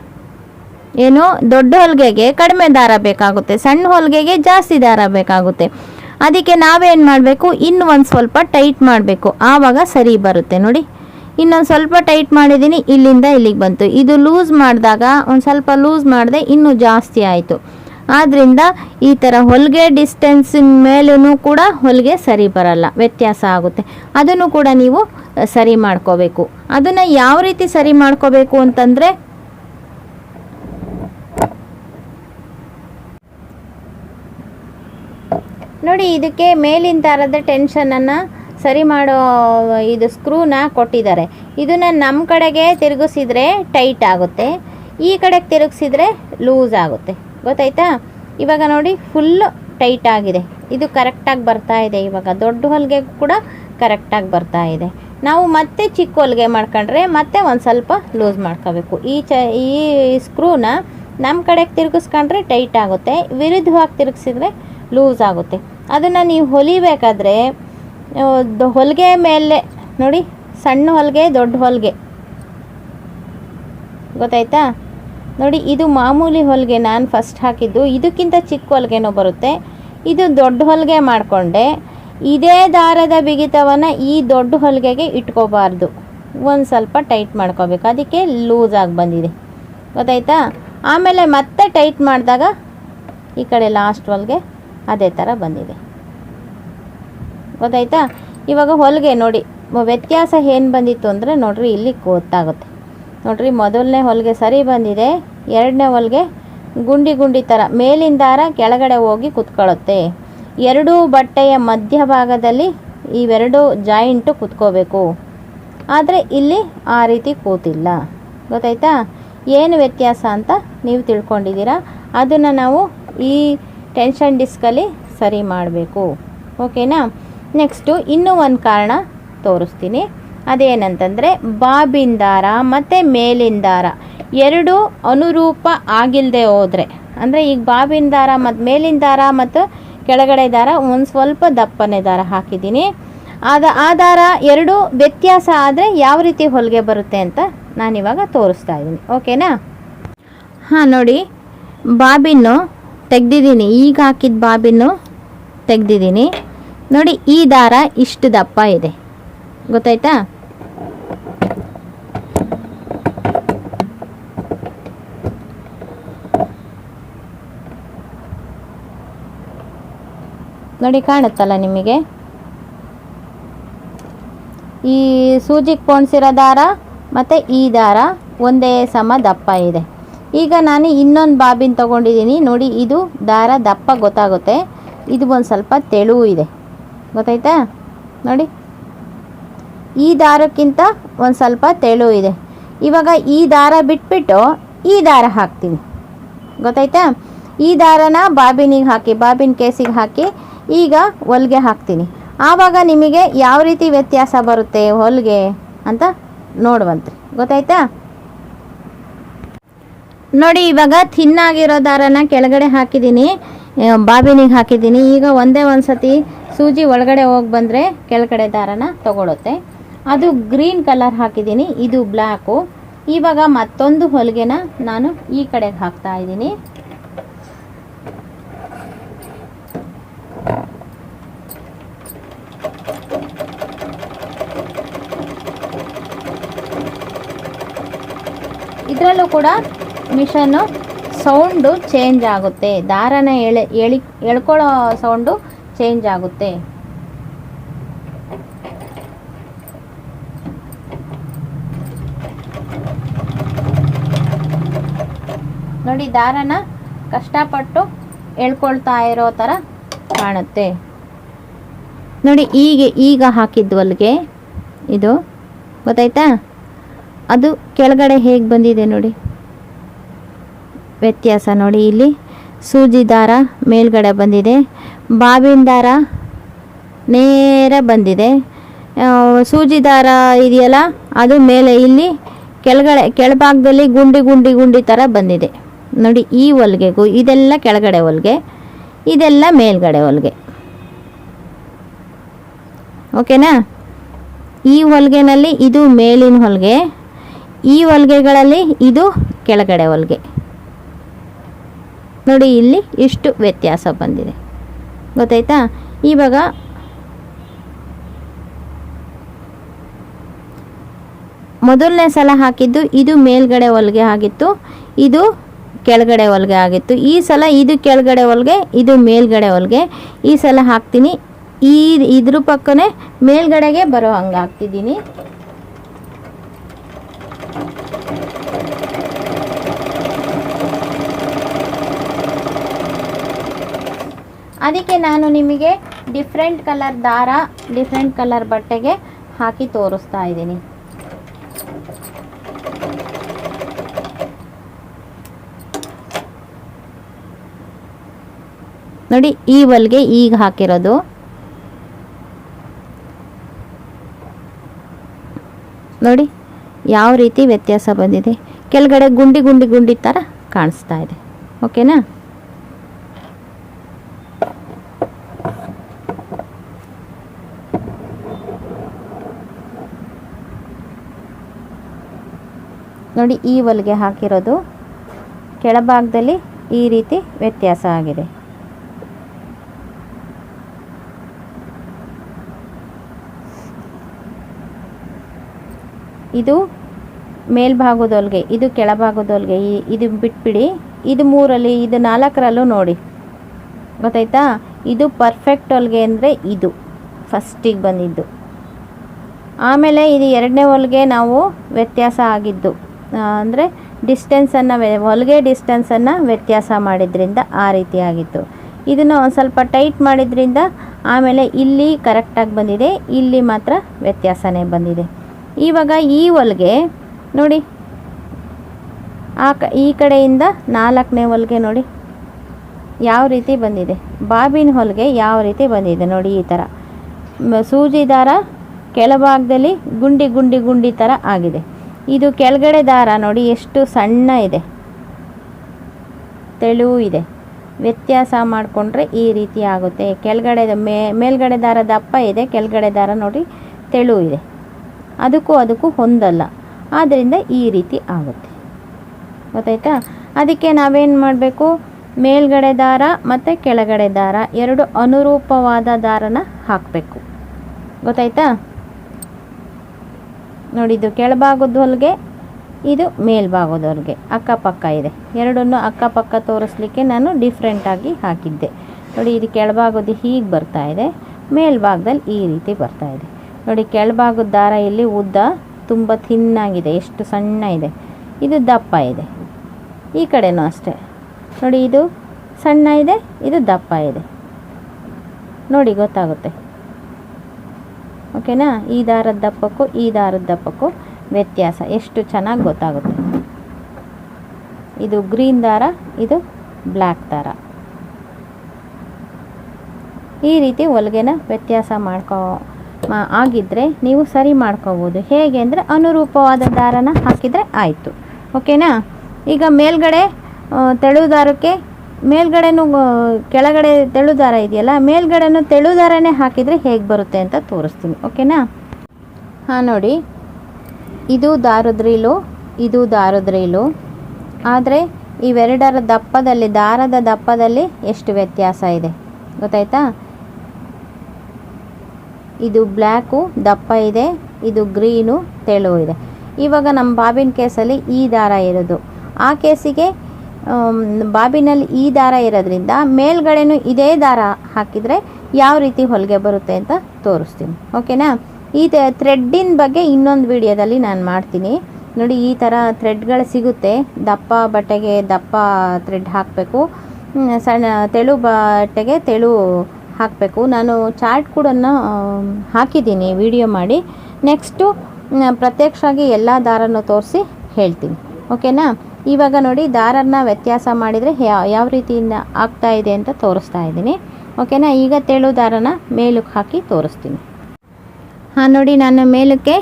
S1: ಏನು? ದೊಡ್ಡ ಹೊಲಿಗೆಗೆ ಕಡಿಮೆ ದಾರ ಬೇಕಾಗುತ್ತೆ, ಸಣ್ಣ ಹೊಲಿಗೆಗೆ ಜಾಸ್ತಿ ದಾರ ಬೇಕಾಗುತ್ತೆ. ಅದಕ್ಕೆ ನಾವೇನು ಮಾಡಬೇಕು? ಇನ್ನು ಒಂದು ಸ್ವಲ್ಪ ಟೈಟ್ ಮಾಡಬೇಕು. ಆವಾಗ ಸರಿ ಬರುತ್ತೆ, ನೋಡಿ. ಇನ್ನೊಂದು ಸ್ವಲ್ಪ ಟೈಟ್ ಮಾಡಿದ್ದೀನಿ, ಇಲ್ಲಿಂದ ಇಲ್ಲಿಗೆ ಬಂತು. ಇದು ಲೂಸ್ ಮಾಡಿದಾಗ, ಒಂದು ಸ್ವಲ್ಪ ಲೂಸ್ ಮಾಡಿದೆ ಇನ್ನೂ ಜಾಸ್ತಿ ಆಯಿತು. ಆದ್ದರಿಂದ ಈ ಥರ ಹೊಲಿಗೆ ಡಿಸ್ಟೆನ್ಸಿನ ಮೇಲೂ ಕೂಡ ಹೊಲಿಗೆ ಸರಿ ಬರಲ್ಲ, ವ್ಯತ್ಯಾಸ ಆಗುತ್ತೆ. ಅದನ್ನು ಕೂಡ ನೀವು ಸರಿ ಮಾಡ್ಕೋಬೇಕು. ಅದನ್ನ ಯಾವ ರೀತಿ ಸರಿ ಮಾಡ್ಕೋಬೇಕು ಅಂತಂದ್ರೆ, ನೋಡಿ ಇದಕ್ಕೆ ಮೇಲಿನ ಥರದ ಟೆನ್ಷನನ್ನು ಸರಿ ಮಾಡೋ, ಇದು ಸ್ಕ್ರೂನ ಕೊಟ್ಟಿದ್ದಾರೆ. ಇದನ್ನ ನಮ್ಮ ಕಡೆಗೆ ತಿರುಗಿಸಿದ್ರೆ ಟೈಟ್ ಆಗುತ್ತೆ. ಈ ಕಡೆಗೆ ತಿರುಗಿಸಿದರೆ ಲೂಸ್ ಆಗುತ್ತೆ. ಗೊತ್ತಾಯ್ತಾ? ಇವಾಗ ನೋಡಿ ಫುಲ್ಲು ಟೈಟ್ ಆಗಿದೆ. ಇದು ಕರೆಕ್ಟಾಗಿ ಬರ್ತಾ ಇದೆ ಇವಾಗ. ದೊಡ್ಡ ಹೊಲಿಗೆ ಕೂಡ ಕರೆಕ್ಟಾಗಿ ಬರ್ತಾ ಇದೆ. ನಾವು ಮತ್ತೆ ಚಿಕ್ಕ ಹೊಲಿಗೆ ಮಾಡ್ಕೊಂಡ್ರೆ ಮತ್ತೆ ಒಂದು ಸ್ವಲ್ಪ ಲೂಸ್ ಮಾಡ್ಕೋಬೇಕು. ಈ ಚ, ಈ ಸ್ಕ್ರೂನ ನಮ್ಮ ಕಡೆಗೆ ತಿರುಗಿಸ್ಕೊಂಡ್ರೆ ಟೈಟ್ ಆಗುತ್ತೆ. ವಿರುದ್ಧವಾಗಿ ತಿರುಗಿಸಿದ್ರೆ ಲೂಸ್ ಆಗುತ್ತೆ. ಅದನ್ನು ನೀವು ಹೊಲಿಬೇಕಾದ್ರೆ ಹೊಲಿಗೆ ಮೇಲೆ, ನೋಡಿ, ಸಣ್ಣ ಹೊಲಿಗೆ, ದೊಡ್ಡ ಹೊಲಿಗೆ. ಗೊತ್ತಾಯ್ತಾ? ನೋಡಿ, ಇದು ಮಾಮೂಲಿ ಹೊಲಿಗೆ ನಾನು ಫಸ್ಟ್ ಹಾಕಿದ್ದು. ಇದಕ್ಕಿಂತ ಚಿಕ್ಕ ಹೊಲಿಗೆನೂ ಬರುತ್ತೆ. ಇದು ದೊಡ್ಡ ಹೊಲಿಗೆ ಮಾಡಿಕೊಂಡೆ. ಇದೇ ದಾರದ ಬಿಗಿತವನ್ನು ಈ ದೊಡ್ಡ ಹೊಲಿಗೆಗೆ ಇಟ್ಕೋಬಾರ್ದು. ಒಂದು ಸ್ವಲ್ಪ ಟೈಟ್ ಮಾಡ್ಕೋಬೇಕು. ಅದಕ್ಕೆ ಲೂಸ್ ಆಗಿ ಬಂದಿದೆ. ಗೊತ್ತಾಯ್ತಾ? ಆಮೇಲೆ ಮತ್ತೆ ಟೈಟ್ ಮಾಡಿದಾಗ ಈ ಕಡೆ ಲಾಸ್ಟ್ ಹೊಲಿಗೆ ಅದೇ ಥರ ಬಂದಿದೆ. ಗೊತ್ತಾಯ್ತಾ? ಇವಾಗ ಹೊಲಿಗೆ ನೋಡಿ, ವ್ಯತ್ಯಾಸ ಏನು ಬಂದಿತ್ತು ಅಂದರೆ ನೋಡ್ರಿ, ಇಲ್ಲಿ ಗೊತ್ತಾಗುತ್ತೆ. ನೋಡ್ರಿ, ಮೊದಲನೇ ಹೊಲಿಗೆ ಸರಿ ಬಂದಿದೆ, ಎರಡನೇ ಹೊಲಿಗೆ ಗುಂಡಿ ಗುಂಡಿ ಥರ ಮೇಲಿನ ಕೆಳಗಡೆ ಹೋಗಿ ಕುತ್ಕೊಳ್ಳುತ್ತೆ. ಎರಡೂ ಬಟ್ಟೆಯ ಮಧ್ಯಭಾಗದಲ್ಲಿ ಇವೆರಡು ಜಾಯಿಂಟು ಕುತ್ಕೋಬೇಕು. ಆದರೆ ಇಲ್ಲಿ ಆ ರೀತಿ ಕೂತಿಲ್ಲ. ಗೊತ್ತಾಯ್ತಾ? ಏನು ವ್ಯತ್ಯಾಸ ಅಂತ ನೀವು ತಿಳ್ಕೊಂಡಿದ್ದೀರಾ? ಅದನ್ನು ನಾವು ಈ ಟೆನ್ಷನ್ ಡಿಸ್ಕಲ್ಲಿ ಸರಿ ಮಾಡಬೇಕು. ಓಕೆನಾ? ನೆಕ್ಸ್ಟು ಇನ್ನೂ ಒಂದು ಕಾರಣ ತೋರಿಸ್ತೀನಿ. ಅದೇನಂತಂದರೆ ಬಾಬಿನ ದಾರ ಮತ್ತು ಮೇಲಿನ ದಾರ ಎರಡು ಅನುರೂಪ ಆಗಿಲ್ಲದೆ ಹೋದರೆ. ಅಂದರೆ ಈಗ ಬಾಬಿನ ದಾರ ಮತ್ತು ಮೇಲಿನ ದಾರ ಮತ್ತು ಕೆಳಗಡೆ ದಾರ, ಒಂದು ಸ್ವಲ್ಪ ದಪ್ಪನೆ ದಾರ ಹಾಕಿದ್ದೀನಿ. ಆದ ಆ ದಾರ ಎರಡು ವ್ಯತ್ಯಾಸ ಆದರೆ ಯಾವ ರೀತಿ ಹೊಲಿಗೆ ಬರುತ್ತೆ ಅಂತ ನಾನಿವಾಗ ತೋರಿಸ್ತಾ ಇದ್ದೀನಿ. ಓಕೆನಾ? ಹಾಂ, ನೋಡಿ. ಬಾಬಿನ್ನು ತೆಗ್ದಿದ್ದೀನಿ. ಈಗ ಹಾಕಿದ ಬಾಬಿನ್ನು ತೆಗ್ದಿದ್ದೀನಿ. ನೋಡಿ, ಈ ದಾರ ಇಷ್ಟು ದಪ್ಪ ಇದೆ. ಗೊತ್ತಾಯ್ತಾ? ನೋಡಿ ಕಾಣುತ್ತಲ್ಲ ನಿಮಗೆ. ಈ ಸೂಜಿಗೆ ಪೋಣಿಸಿರೋ ದಾರ ಮತ್ತು ಈ ದಾರ ಒಂದೇ ಸಮ ದಪ್ಪ ಇದೆ. ಈಗ ನಾನು ಇನ್ನೊಂದು ಬಾಬಿನ ತಗೊಂಡಿದ್ದೀನಿ ನೋಡಿ, ಇದು ದಾರ ದಪ್ಪ ಗೊತ್ತಾಗುತ್ತೆ. ಇದು ಒಂದು ಸ್ವಲ್ಪ ತೆಳು ಇದೆ. ಗೊತ್ತಾಯ್ತಾ? ನೋಡಿ. ಈ ದಾರಕ್ಕಿಂತ ಒಂದು ಸ್ವಲ್ಪ ತೆಳು ಇದೆ. ಇವಾಗ ಈ ದಾರ ಬಿಟ್ಬಿಟ್ಟು ಈ ದಾರ ಹಾಕ್ತೀನಿ. ಗೊತ್ತಾಯ್ತಾ? ಈ ದಾರನ ಬಾಬಿನಿಗೆ ಹಾಕಿ, ಬಾಬಿನ ಕೇಸಿಗೆ ಹಾಕಿ ಈಗ ಹೊಲಿಗೆ ಹಾಕ್ತೀನಿ. ಆವಾಗ ನಿಮಗೆ ಯಾವ ರೀತಿ ವ್ಯತ್ಯಾಸ ಬರುತ್ತೆ ಹೊಲಿಗೆ ಅಂತ ನೋಡುವಂತ್ರಿ ಗೊತ್ತಾಯ್ತಾ? ನೋಡಿ, ಇವಾಗ ಥಿನ್ನಾಗಿರೋ ದಾರನ ಕೆಳಗಡೆ ಹಾಕಿದ್ದೀನಿ. ಬಾಬಿನಿಗೆ ಹಾಕಿದ್ದೀನಿ. ಈಗ ಒಂದೇ ಒಂದು ಸತಿ ಸೂಜಿ ಒಳಗಡೆ ಹೋಗಿ ಬಂದರೆ ಕೆಳಗಡೆ ದಾರನ ತಗೊಳುತ್ತೆ. ಅದು ಗ್ರೀನ್ ಕಲರ್ ಹಾಕಿದ್ದೀನಿ. ಇದು ಬ್ಲ್ಯಾಕು ಇವಾಗ ಮತ್ತೊಂದು ಹೊಲಿಗೆನ ನಾನು ಈ ಕಡೆಗೆ ಹಾಕ್ತಾ ಇದ್ದೀನಿ. ಇದರಲ್ಲೂ ಕೂಡ ಮಿಷನ್ನು ಸೌಂಡು ಚೇಂಜ್ ಆಗುತ್ತೆ. ದಾರನ ಎಳೆ, ಎಳಿ, ಎಳ್ಕೊಳ್ಳೋ ಸೌಂಡು ಚೇಂಜ್ ಆಗುತ್ತೆ. ನೋಡಿ, ದಾರನ ಕಷ್ಟಪಟ್ಟು ಎಳ್ಕೊಳ್ತಾ ಇರೋ ಥರ ಕಾಣುತ್ತೆ. ನೋಡಿ ಈಗ ಈಗ ಹಾಕಿದ್ದು ಅಲ್ಲಿಗೆ ಇದು, ಗೊತ್ತಾಯ್ತಾ? ಅದು ಕೆಳಗಡೆ ಹೇಗೆ ಬಂದಿದೆ ನೋಡಿ? ವ್ಯತ್ಯಾಸ ನೋಡಿ ಇಲ್ಲಿ. ಸೂಜಿ ದಾರ ಮೇಲ್ಗಡೆ ಬಂದಿದೆ. ಬಾಬಿನ ದಾರ ನೇರ ಬಂದಿದೆ. ಸೂಜಿ ದಾರ ಇದೆಯಲ್ಲ, ಅದು ಮೇಲೆ ಇಲ್ಲಿ ಕೆಳಗಡೆ, ಕೆಳಭಾಗದಲ್ಲಿ ಗುಂಡಿ ಗುಂಡಿ ಗುಂಡಿ ಥರ ಬಂದಿದೆ. ನೋಡಿ, ಈ ಹೊಲ್ಗೆಗೂ, ಇದೆಲ್ಲ ಕೆಳಗಡೆ ಹೊಲಿಗೆ. ಇದೆಲ್ಲ ಮೇಲ್ಗಡೆ ಹೊಲಿಗೆ. ಓಕೆನಾ? ಈ ಹೊಲಿಗೆನಲ್ಲಿ ಇದು ಮೇಲಿನ ಹೊಲಿಗೆ, ಈ ಹೊಲಿಗೆಗಳಲ್ಲಿ ಇದು ಕೆಳಗಡೆ ಹೊಲಿಗೆ. ನೋಡಿ, ಇಲ್ಲಿ ಇಷ್ಟು ವ್ಯತ್ಯಾಸ ಬಂದಿದೆ. ಗೊತ್ತಾಯ್ತಾ? ಇವಾಗ ಮೊದಲನೇ ಸಲ ಹಾಕಿದ್ದು ಇದು ಮೇಲ್ಗಡೆ ಹೊಲಿಗೆ ಆಗಿತ್ತು. ಇದು ಕೆಳಗಡೆ ಹೊಲಿಗೆ ಆಗಿತ್ತು. ಈ ಸಲ ಇದು ಕೆಳಗಡೆ ಹೊಲಿಗೆ, ಇದು ಮೇಲ್ಗಡೆ ಹೊಲಿಗೆ. ಈ ಸಲ ಹಾಕ್ತೀನಿ. ಈ ಇದ್ರ ಪಕ್ಕನೇ ಮೇಲ್ಗಡೆಗೆ ಬರೋ ಹಂಗೆ ಹಾಕ್ತಿದ್ದೀನಿ. ಅದಕ್ಕೆ ನಾನು ನಿಮಗೆ ಡಿಫ್ರೆಂಟ್ ಕಲರ್ ದಾರ ಡಿಫ್ರೆಂಟ್ ಕಲರ್ ಬಟ್ಟೆಗೆ ಹಾಕಿ ತೋರಿಸ್ತಾ ಇದ್ದೀನಿ. ನೋಡಿ, ಈ ಹೊಲ್ಗೆ ಈಗ ಹಾಕಿರೋದು. ನೋಡಿ, ಯಾವ ರೀತಿ ವ್ಯತ್ಯಾಸ ಬಂದಿದೆ. ಕೆಳಗಡೆ ಗುಂಡಿ ಗುಂಡಿ ಗುಂಡಿ ಥರ ಕಾಣಿಸ್ತಾ ಇದೆ. ಓಕೆನಾ? ನೋಡಿ, ಈ ಹೊಲಿಗೆ ಹಾಕಿರೋದು. ಕೆಳಭಾಗದಲ್ಲಿ ಈ ರೀತಿ ವ್ಯತ್ಯಾಸ ಆಗಿದೆ. ಇದು ಮೇಲ್ಭಾಗದ ಹೊಲಿಗೆ ಇದು ಕೆಳಭಾಗದ ಹೊಲಿಗೆ ಈ- ಇದು ಬಿಟ್ಬಿಡಿ. ಇದು ಮೂರಲ್ಲಿ, ಇದು ನಾಲ್ಕರಲ್ಲೂ ನೋಡಿ. ಗೊತ್ತಾಯ್ತಾ? ಇದು ಪರ್ಫೆಕ್ಟ್ ಹೊಲಿಗೆ ಅಂದರೆ ಇದು ಫಸ್ಟಿಗೆ ಬಂದಿದ್ದು. ಆಮೇಲೆ ಇದು ಎರಡನೇ ಹೊಲಿಗೆ ನಾವು ವ್ಯತ್ಯಾಸ ಆಗಿದ್ದು ಅಂದರೆ ಡಿಸ್ಟೆನ್ಸನ್ನು ಹೊಲಿಗೆ ಡಿಸ್ಟೆನ್ಸನ್ನು ವ್ಯತ್ಯಾಸ ಮಾಡಿದ್ರಿಂದ ಆ ರೀತಿ ಆಗಿತ್ತು. ಇದನ್ನು ಒಂದು ಸ್ವಲ್ಪ ಟೈಟ್ ಮಾಡಿದ್ರಿಂದ ಆಮೇಲೆ ಇಲ್ಲಿ ಕರೆಕ್ಟಾಗಿ ಬಂದಿದೆ, ಇಲ್ಲಿ ಮಾತ್ರ ವ್ಯತ್ಯಾಸನೇ ಬಂದಿದೆ. ಇವಾಗ ಈ ಹೊಲಿಗೆ ನೋಡಿ. ಆ ಕ, ಈ ಕಡೆಯಿಂದ ನಾಲ್ಕನೇ ಹೊಲಿಗೆ ನೋಡಿ. ಯಾವ ರೀತಿ ಬಂದಿದೆ? ಬಾಬಿನ ಹೊಲಿಗೆ ಯಾವ ರೀತಿ ಬಂದಿದೆ ನೋಡಿ ಈ ಥರ. ಸೂಜಿ ದಾರ ಕೆಳಭಾಗದಲ್ಲಿ ಗುಂಡಿ ಗುಂಡಿ ಗುಂಡಿ ಥರ ಆಗಿದೆ. ಇದು ಕೆಳಗಡೆ ದಾರ ನೋಡಿ ಎಷ್ಟು ಸಣ್ಣ ಇದೆ. ತೆಳುವು ಇದೆ. ವ್ಯತ್ಯಾಸ ಮಾಡಿಕೊಂಡ್ರೆ ಈ ರೀತಿ ಆಗುತ್ತೆ. ಕೆಳಗಡೆ ಮೇಲ್ಗಡೆ ದಾರ ದಪ್ಪ ಇದೆ, ಕೆಳಗಡೆ ದಾರ ನೋಡಿ ತೆಳು ಇದೆ. ಅದಕ್ಕೂ ಅದಕ್ಕೂ ಹೊಂದಲ್ಲ. ಆದ್ದರಿಂದ ಈ ರೀತಿ ಆಗುತ್ತೆ. ಗೊತ್ತಾಯ್ತಾ? ಅದಕ್ಕೆ ನಾವೇನು ಮಾಡಬೇಕು? ಮೇಲ್ಗಡೆ ದಾರ ಮತ್ತು ಕೆಳಗಡೆ ದಾರ ಎರಡು ಅನುರೂಪವಾದ ದಾರನ ಹಾಕಬೇಕು. ಗೊತ್ತಾಯ್ತಾ? ನೋಡಿ, ಇದು ಕೆಳಭಾಗದ ಹೊಲಿಗೆ, ಇದು ಮೇಲ್ಭಾಗದ ಹೊಲಿಗೆ. ಅಕ್ಕಪಕ್ಕ ಇದೆ. ಎರಡನ್ನು ಅಕ್ಕಪಕ್ಕ ತೋರಿಸ್ಲಿಕ್ಕೆ ನಾನು ಡಿಫ್ರೆಂಟಾಗಿ ಹಾಕಿದ್ದೆ. ನೋಡಿ, ಇದು ಕೆಳಭಾಗದ್ದು ಹೀಗೆ ಬರ್ತಾ ಇದೆ. ಮೇಲ್ಭಾಗದಲ್ಲಿ ಈ ರೀತಿ ಬರ್ತಾ ಇದೆ. ನೋಡಿ, ಕೆಳಭಾಗದ ದಾರ ಇಲ್ಲಿ ಉದ್ದ ತುಂಬ ಥಿನ್ನಾಗಿದೆ, ಎಷ್ಟು ಸಣ್ಣ ಇದೆ. ಇದು ದಪ್ಪ ಇದೆ. ಈ ಕಡೆನೂ ಅಷ್ಟೇ. ನೋಡಿ, ಇದು ಸಣ್ಣ ಇದೆ, ಇದು ದಪ್ಪ ಇದೆ. ನೋಡಿ, ಗೊತ್ತಾಗುತ್ತೆ. ಓಕೆನಾ? ಈ ದಾರದ ದಪ್ಪಕ್ಕೂ ಈ ದಾರದ ದಪ್ಪಕ್ಕೂ ವ್ಯತ್ಯಾಸ. ಎಷ್ಟು ಚೆನ್ನಾಗಿ ಗೊತ್ತಾಗುತ್ತೆ. ಇದು ಗ್ರೀನ್ ದಾರ, ಇದು ಬ್ಲ್ಯಾಕ್ ದಾರ. ಈ ರೀತಿ ಹೊಲಿಗೆನ ವ್ಯತ್ಯಾಸ ಮಾಡ್ಕೋ ಆಗಿದ್ರೆ ನೀವು ಸರಿ ಮಾಡ್ಕೋಬೋದು. ಹೇಗೆ ಅಂದರೆ ಅನುರೂಪವಾದ ದಾರನ ಹಾಕಿದರೆ ಆಯಿತು. ಓಕೆನಾ? ಈಗ ಮೇಲ್ಗಡೆ ತೆಳು ದಾರಕ್ಕೆ ಮೇಲ್ಗಡೆನೂ ಕೆಳಗಡೆ ತೆಳು ದಾರ ಇದೆಯಲ್ಲ, ಮೇಲ್ಗಡೆನೂ ತೆಳು ದಾರನೇ ಹಾಕಿದರೆ ಹೇಗೆ ಬರುತ್ತೆ ಅಂತ ತೋರಿಸ್ತೀನಿ. ಓಕೆನಾ? ಹಾಂ, ನೋಡಿ. ಇದು ದಾರದ ಇದು ದಾರದ ಆದರೆ ಇವೆರಡರ ದಪ್ಪದಲ್ಲಿ, ದಾರದ ದಪ್ಪದಲ್ಲಿ ಎಷ್ಟು ವ್ಯತ್ಯಾಸ ಇದೆ? ಗೊತ್ತಾಯ್ತಾ? ಇದು ಬ್ಲ್ಯಾಕು, ದಪ್ಪ ಇದೆ, ಇದು ಗ್ರೀನು, ತೆಳು ಇದೆ. ಇವಾಗ ನಮ್ಮ ಬಾಬಿನ ಕೇಸಲ್ಲಿ ಈ ದಾರ ಇರೋದು. ಆ ಕೇಸಿಗೆ ಬಾಬಿನಲ್ಲಿ ಈ ದಾರ ಇರೋದ್ರಿಂದ ಮೇಲ್ಗಡೆನೂ ಇದೇ ದಾರ ಹಾಕಿದರೆ ಯಾವ ರೀತಿ ಹೊಲಿಗೆ ಬರುತ್ತೆ ಅಂತ ತೋರಿಸ್ತೀನಿ. ಓಕೆನಾ? ಈ ಥ್ರೆಡ್ಡಿನ ಬಗ್ಗೆ ಇನ್ನೊಂದು ವಿಡಿಯೋದಲ್ಲಿ ನಾನು ಮಾಡ್ತೀನಿ. ನೋಡಿ, ಈ ಥರ ಥ್ರೆಡ್ಗಳು ಸಿಗುತ್ತೆ. ದಪ್ಪ ಬಟ್ಟೆಗೆ ದಪ್ಪ ಥ್ರೆಡ್ ಹಾಕಬೇಕು. ಸಣ್ಣ, ತೆಳು ಬಟ್ಟೆಗೆ ತೆಳು ಹಾಕಬೇಕು. ನಾನು ಚಾರ್ಟ್ ಕೂಡ ಹಾಕಿದ್ದೀನಿ. ವಿಡಿಯೋ ಮಾಡಿ. ನೆಕ್ಸ್ಟು ಪ್ರತ್ಯಕ್ಷವಾಗಿ ಎಲ್ಲ ದಾರನೂ ತೋರಿಸಿ ಹೇಳ್ತೀನಿ. ಓಕೆನಾ? ಇವಾಗ ನೋಡಿ ದಾರನ ವ್ಯತ್ಯಾಸ ಮಾಡಿದರೆ ಯಾವ ರೀತಿಯಿಂದ ಆಗ್ತಾ ಇದೆ ಅಂತ ತೋರಿಸ್ತಾ ಇದ್ದೀನಿ. ಓಕೆನಾ? ಈಗ ತೆಳು ದಾರನ ಮೇಲಕ್ಕೆ ಹಾಕಿ ತೋರಿಸ್ತೀನಿ. ಹಾಂ, ನೋಡಿ, ನಾನು ಮೇಲಕ್ಕೆ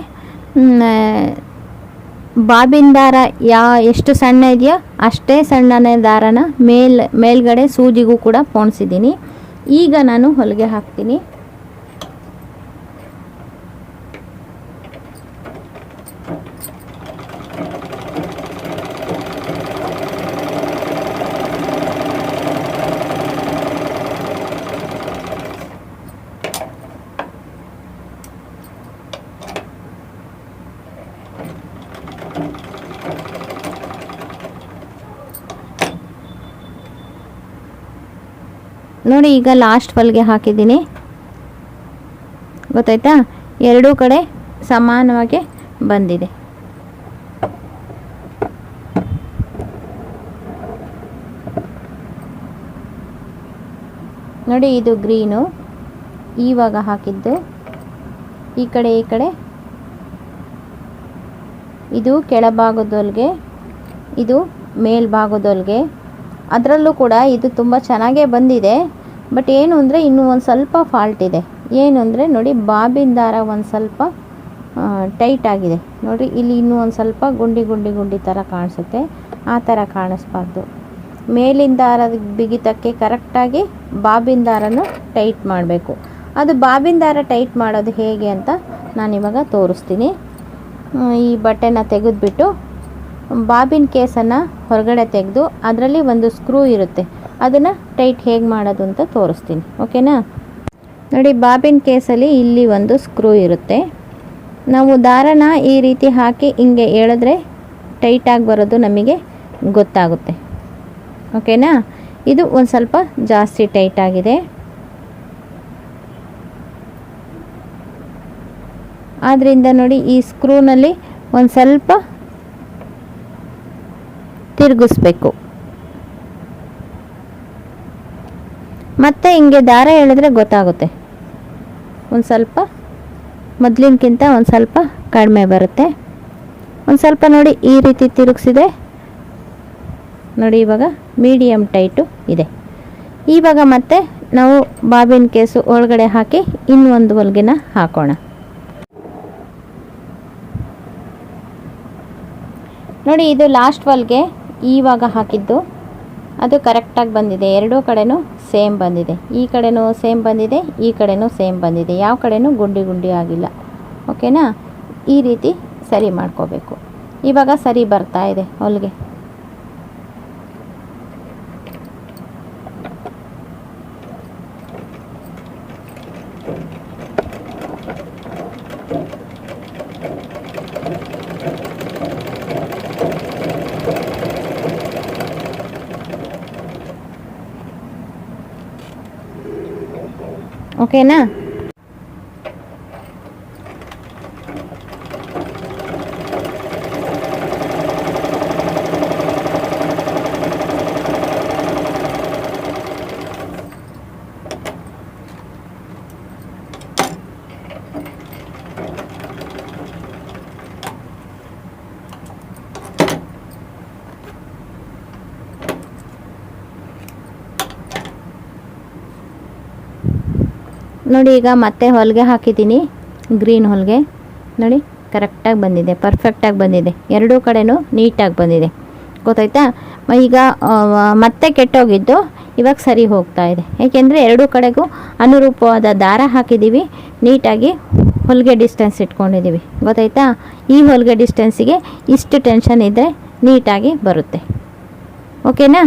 S1: ಬಾಬಿನ ದಾರ ಯಾ, ಎಷ್ಟು ಸಣ್ಣ ಇದೆಯೋ ಅಷ್ಟೇ ಸಣ್ಣನೇ ದಾರನ ಮೇಲ್, ಮೇಲ್ಗಡೆ ಸೂಜಿಗೂ ಕೂಡ ಪೋಣಿಸಿದ್ದೀನಿ. ಈಗ ನಾನು ಹೊಲಿಗೆ ಹಾಕ್ತೀನಿ. ನೋಡಿ, ಈಗ ಲಾಸ್ಟ್ ಫಲ್ಗೆ ಹಾಕಿದ್ದೀನಿ. ಗೊತ್ತಾಯ್ತಾ? ಎರಡೂ ಕಡೆ ಸಮಾನವಾಗಿ ಬಂದಿದೆ. ನೋಡಿ, ಇದು ಗ್ರೀನು ಈವಾಗ ಹಾಕಿದ್ದು. ಈ ಕಡೆ ಈ ಕಡೆ. ಇದು ಕೆಳಭಾಗದೊಳಗೆ, ಇದು ಮೇಲ್ಭಾಗದೊಲ್ಗೆ ಅದರಲ್ಲೂ ಕೂಡ ಇದು ತುಂಬ ಚೆನ್ನಾಗೇ ಬಂದಿದೆ. ಬಟ್ ಏನು ಅಂದರೆ ಇನ್ನೂ ಒಂದು ಸ್ವಲ್ಪ ಫಾಲ್ಟ್ ಇದೆ. ಏನು ಅಂದರೆ ನೋಡಿ ಬಾಬಿನ ದಾರ ಒಂದು ಸ್ವಲ್ಪ ಟೈಟ್ ಆಗಿದೆ. ನೋಡಿ ಇಲ್ಲಿ ಇನ್ನೂ ಒಂದು ಸ್ವಲ್ಪ ಗುಂಡಿ ಗುಂಡಿ ಗುಂಡಿ ಥರ ಕಾಣಿಸುತ್ತೆ. ಆ ಥರ ಕಾಣಿಸ್ಬಾರ್ದು. ಮೇಲಿನ ದಾರದ ಬಿಗಿತಕ್ಕೆ ಕರೆಕ್ಟಾಗಿ ಬಾಬಿನ ದಾರನೂ ಟೈಟ್ ಮಾಡಬೇಕು. ಅದು ಬಾಬಿನ ದಾರ ಟೈಟ್ ಮಾಡೋದು ಹೇಗೆ ಅಂತ ನಾನಿವಾಗ ತೋರಿಸ್ತೀನಿ. ಈ ಬಟ್ಟೆನ ತೆಗೆದುಬಿಟ್ಟು ಬಾಬಿನ ಕೇಸನ್ನು ಹೊರಗಡೆ ತೆಗೆದು ಅದರಲ್ಲಿ ಒಂದು ಸ್ಕ್ರೂ ಇರುತ್ತೆ. ಅದನ್ನು ಟೈಟ್ ಹೇಗೆ ಮಾಡೋದು ಅಂತ ತೋರಿಸ್ತೀನಿ. ಓಕೆನಾ? ನೋಡಿ, ಬಾಬಿನ ಕೇಸಲ್ಲಿ ಇಲ್ಲಿ ಒಂದು ಸ್ಕ್ರೂ ಇರುತ್ತೆ. ನಾವು ದಾರನ ಈ ರೀತಿ ಹಾಕಿ ಹಿಂಗೆ ಹೇಳಿದ್ರೆ ಟೈಟಾಗಿ ಬರೋದು ನಮಗೆ ಗೊತ್ತಾಗುತ್ತೆ. ಓಕೆನಾ? ಇದು ಒಂದು ಸ್ವಲ್ಪ ಜಾಸ್ತಿ ಟೈಟ್ ಆಗಿದೆ. ಆದ್ದರಿಂದ ನೋಡಿ ಈ ಸ್ಕ್ರೂನಲ್ಲಿ ಒಂದು ಸ್ವಲ್ಪ ತಿರುಗಿಸ್ಬೇಕು. ಮತ್ತೆ ಹಿಂಗೆ ದಾರ ಎಳೆದ್ರೆ ಗೊತ್ತಾಗುತ್ತೆ. ಒಂದು ಸ್ವಲ್ಪ ಮೊದಲಿನಕ್ಕಿಂತ ಒಂದು ಸ್ವಲ್ಪ ಕಡಿಮೆ ಬರುತ್ತೆ. ಒಂದು ಸ್ವಲ್ಪ ನೋಡಿ ಈ ರೀತಿ ತಿರುಗಿಸಿದೆ. ನೋಡಿ ಇವಾಗ ಮೀಡಿಯಮ್ ಟೈಟು ಇದೆ. ಇವಾಗ ಮತ್ತೆ ನಾವು ಬಾಬಿನ ಕೇಸು ಒಳಗಡೆ ಹಾಕಿ ಇನ್ನೊಂದು ಹೊಲಿಗೆನ ಹಾಕೋಣ. ನೋಡಿ ಇದು ಲಾಸ್ಟ್ ಹೊಲ್ಗೆ. ಇವಾಗ ಹಾಕಿದ್ದು. ಅದು ಕರೆಕ್ಟಾಗಿ ಬಂದಿದೆ. ಎರಡೂ ಕಡೆನೂ ಸೇಮ್ ಬಂದಿದೆ. ಈ ಕಡೆನೂ ಸೇಮ್ ಬಂದಿದೆ. ಈ ಕಡೆನೂ ಸೇಮ್ ಬಂದಿದೆ. ಯಾವ ಕಡೆನೂ ಗುಂಡಿ ಗುಂಡಿ ಆಗಿಲ್ಲ. ಓಕೆನಾ ಈ ರೀತಿ ಸರಿ ಮಾಡ್ಕೋಬೇಕು. ಇವಾಗ ಸರಿ ಬರ್ತಾ ಇದೆ. ಹೊಲಿಗೆ. ಓಕೆನಾ ನೋಡಿ ಈಗ ಮತ್ತೆ ಹೊಲಿಗೆ ಹಾಕಿದ್ದೀನಿ. ಗ್ರೀನ್ ಹೊಲಿಗೆ. ನೋಡಿ ಕರೆಕ್ಟಾಗಿ ಬಂದಿದೆ ಪರ್ಫೆಕ್ಟಾಗಿ ಬಂದಿದೆ. ಎರಡೂ ಕಡೆಯೂ ನೀಟಾಗಿ ಬಂದಿದೆ. ಗೊತ್ತಾಯ್ತಾ? ಈಗ ಮತ್ತೆ ಕೆಟ್ಟೋಗಿದ್ದು ಇವಾಗ ಸರಿ ಹೋಗ್ತಾ ಇದೆ. ಏಕೆಂದರೆ ಎರಡೂ ಕಡೆಗೂ ಅನುರೂಪವಾದ ದಾರ ಹಾಕಿದ್ದೀವಿ ನೀಟಾಗಿ ಹೊಲಿಗೆ ಡಿಸ್ಟೆನ್ಸ್ ಇಟ್ಕೊಂಡಿದ್ದೀವಿ. ಗೊತ್ತಾಯ್ತಾ? ಈ ಹೊಲಿಗೆ ಡಿಸ್ಟೆನ್ಸಿಗೆ ಇಷ್ಟು ಟೆನ್ಷನ್ ಇದ್ದರೆ ನೀಟಾಗಿ ಬರುತ್ತೆ. ಓಕೆನಾ